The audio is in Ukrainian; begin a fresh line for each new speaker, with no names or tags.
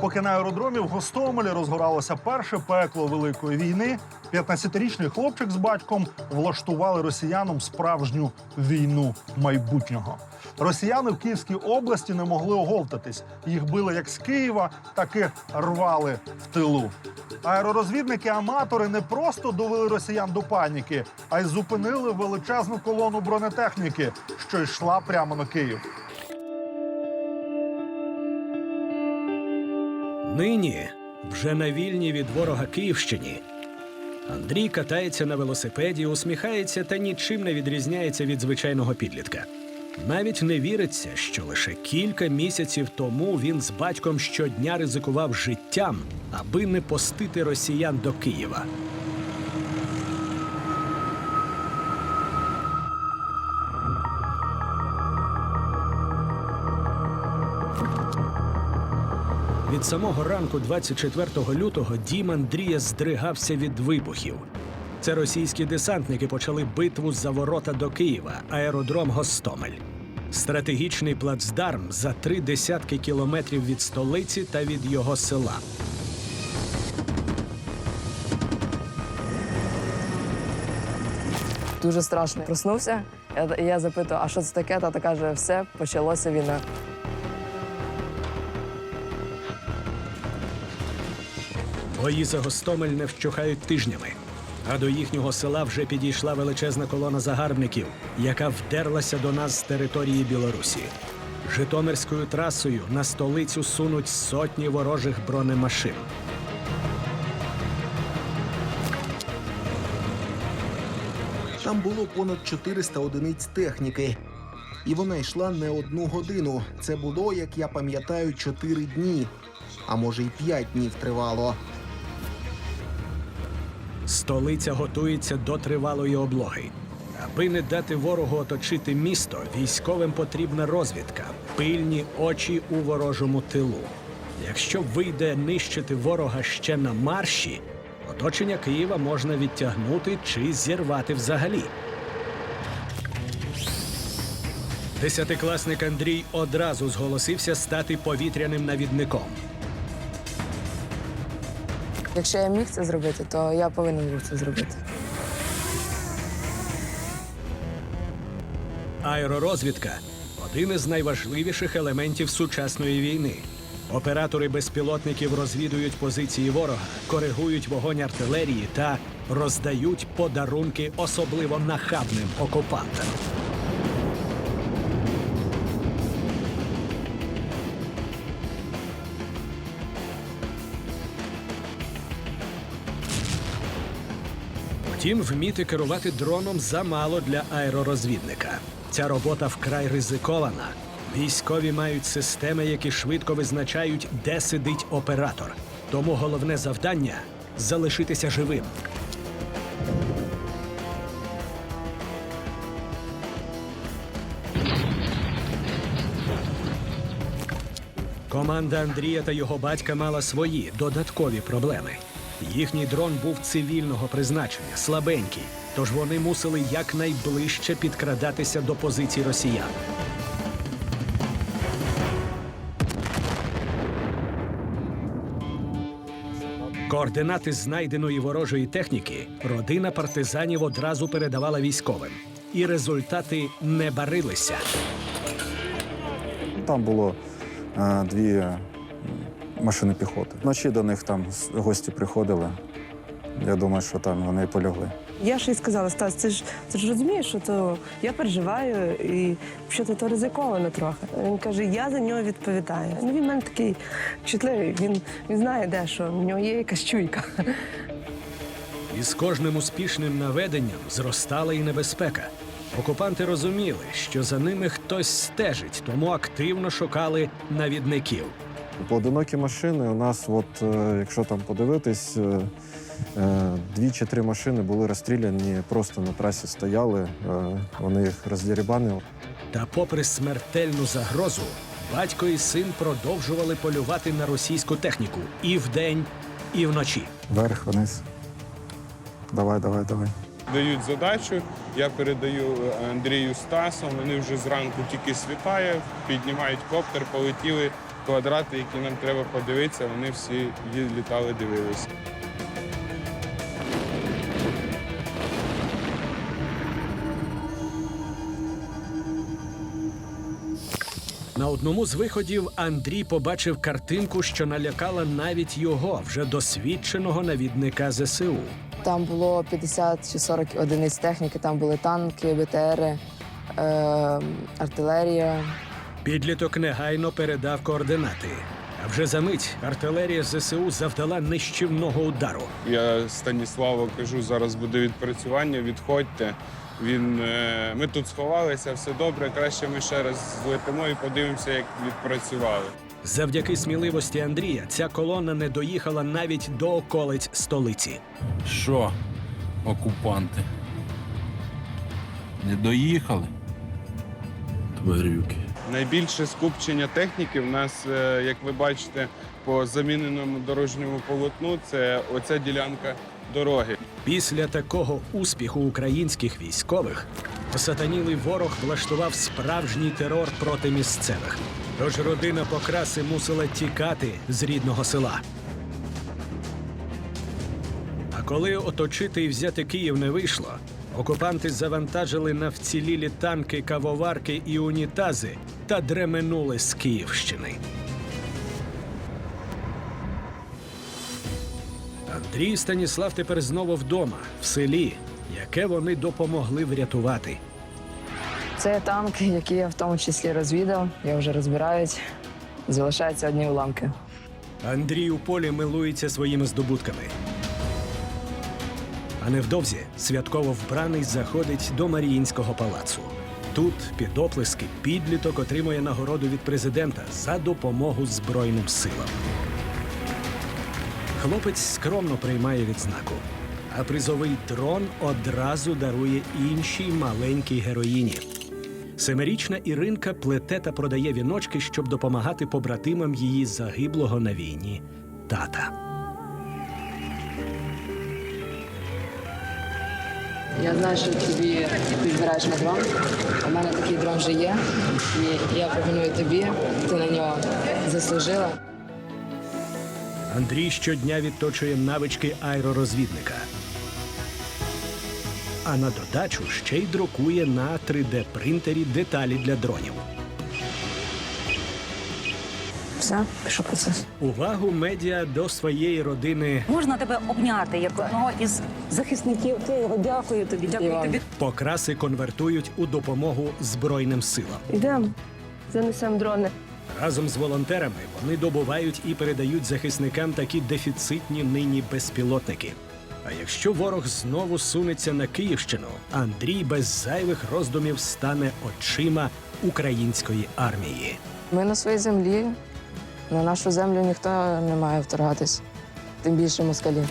Поки на аеродромі в Гостомелі розгоралося перше пекло Великої війни, 15-річний хлопчик з батьком влаштували росіянам справжню війну майбутнього. Росіяни в Київській області не могли оговтатись. Їх били як з Києва, так і рвали в тилу. Аеророзвідники-аматори не просто довели росіян до паніки, а й зупинили величезну колону бронетехніки, що йшла прямо на Київ.
Нині, вже на вільні від ворога Київщині, Андрій катається на велосипеді, усміхається та нічим не відрізняється від звичайного підлітка. Навіть не віриться, що лише кілька місяців тому він з батьком щодня ризикував життям, аби не пустити росіян до Києва. Від самого ранку, 24 лютого, дім Андрія здригався від вибухів. Це російські десантники почали битву за ворота до Києва, аеродром Гостомель. Стратегічний плацдарм за три десятки кілометрів від столиці та від його села.
Дуже страшно. Проснувся. Я, запитую, а що це таке? Тата каже, все, почалася війна.
Бої за Гостомель не вщухають тижнями. А до їхнього села вже підійшла величезна колона загарбників, яка вдерлася до нас з території Білорусі. Житомирською трасою на столицю сунуть сотні ворожих бронемашин.
Там було понад 400 одиниць техніки. І вона йшла не одну годину. Це було, як я пам'ятаю, 4 дні, а може й 5 днів тривало.
Столиця готується до тривалої облоги. Аби не дати ворогу оточити місто, військовим потрібна розвідка, пильні очі у ворожому тилу. Якщо вийде нищити ворога ще на марші, оточення Києва можна відтягнути чи зірвати взагалі. Десятикласник Андрій одразу зголосився стати повітряним навідником.
Якщо я міг це зробити, то я повинен був це зробити.
Аеророзвідка один із найважливіших елементів сучасної війни. Оператори безпілотників розвідують позиції ворога, коригують вогонь артилерії та роздають подарунки особливо нахабним окупантам. Втім, вміти керувати дроном замало для аеророзвідника. Ця робота вкрай ризикована. Військові мають системи, які швидко визначають, де сидить оператор. Тому головне завдання залишитися живим. Команда Андрія та його батька мала свої додаткові проблеми. Їхній дрон був цивільного призначення, слабенький, тож вони мусили якнайближче підкрадатися до позицій росіян. Координати знайденої ворожої техніки родина партизанів одразу передавала військовим, і результати не барилися.
Там було е, дві машини піхоти. Вночі до них там гості приходили. Я думаю, що там вони і полягли.
Я ж і сказала, Стас, ти ж ти ж розумієш, що то я переживаю і що то, то ризиковано трохи. Він каже, я за нього відповідаю. Ну він в мене такий чутливий. Він, він знає, де що в нього є якась чуйка.
І з кожним успішним наведенням зростала і небезпека. Окупанти розуміли, що за ними хтось стежить, тому активно шукали навідників.
Поодинокі машини у нас, от, е, якщо там подивитись, е, е, дві чи три машини були розстріляні, просто на трасі стояли, вони їх роздірібанили.
Та, попри смертельну загрозу, батько і син продовжували полювати на російську техніку і вдень, і вночі.
Вверх, вниз. Давай, давай, давай.
Дають задачу, я передаю Андрію Стасом. Вони вже зранку тільки світає, піднімають коптер, полетіли квадрати, які нам треба подивитися. Вони всі літали, дивилися.
На одному з виходів Андрій побачив картинку, що налякала навіть його, вже досвідченого навідника ЗСУ.
Там було 50 чи 40 одиниць техніки, там були танки, БТРи, е, артилерія.
Підліток негайно передав координати. А вже за мить артилерія ЗСУ завдала нищівного удару.
Я Станіславу кажу, зараз буде відпрацювання, відходьте. Він, е, ми тут сховалися, все добре. Краще ми ще раз злетимо і подивимося, як відпрацювали.
Завдяки сміливості Андрія ця колона не доїхала навіть до околиць столиці.
Що, окупанти? Не доїхали? Тварюки.
Найбільше скупчення техніки в нас, е, як ви бачите, по заміненому дорожньому полотну це оця ділянка дороги.
Після такого успіху українських військових осатанілий ворог влаштував справжній терор проти місцевих. Тож родина покраси мусила тікати з рідного села. А коли оточити і взяти Київ не вийшло, окупанти завантажили на вцілілі танки, кавоварки і унітази та дременули з Київщини. Андрій Станіслав тепер знову вдома, в селі, яке вони допомогли врятувати.
Це танк, який я в тому числі розвідав. Його вже розбирають. Залишаються одні уламки.
Андрій у полі милується своїми здобутками. А невдовзі святково вбраний заходить до Маріїнського палацу. Тут під оплески підліток отримує нагороду від президента за допомогу Збройним силам. Хлопець скромно приймає відзнаку, а призовий дрон одразу дарує іншій маленькій героїні. Семирічна Іринка плете та продає віночки, щоб допомагати побратимам її загиблого на війні тата.
Я знаю, що тобі ти збираєш на дрон. У мене такий дрон вже є. І я пропоную тобі, ти на нього заслужила.
Андрій щодня відточує навички аеророзвідника. А на додачу ще й друкує на 3D-принтері деталі для дронів.
Все, пішов процес.
Увагу медіа до своєї родини
Можна тебе обняти як одного із захисників Києва. Дякую тобі. Дякую
Іван.
тобі.
покраси конвертують у допомогу Збройним силам.
Ідемо, занесемо дрони.
Разом з волонтерами вони добувають і передають захисникам такі дефіцитні нині безпілотники. А якщо ворог знову сунеться на Київщину, Андрій без зайвих роздумів стане очима української армії.
Ми на своїй землі. На нашу землю ніхто не має вторгатись. Тим більше москалі.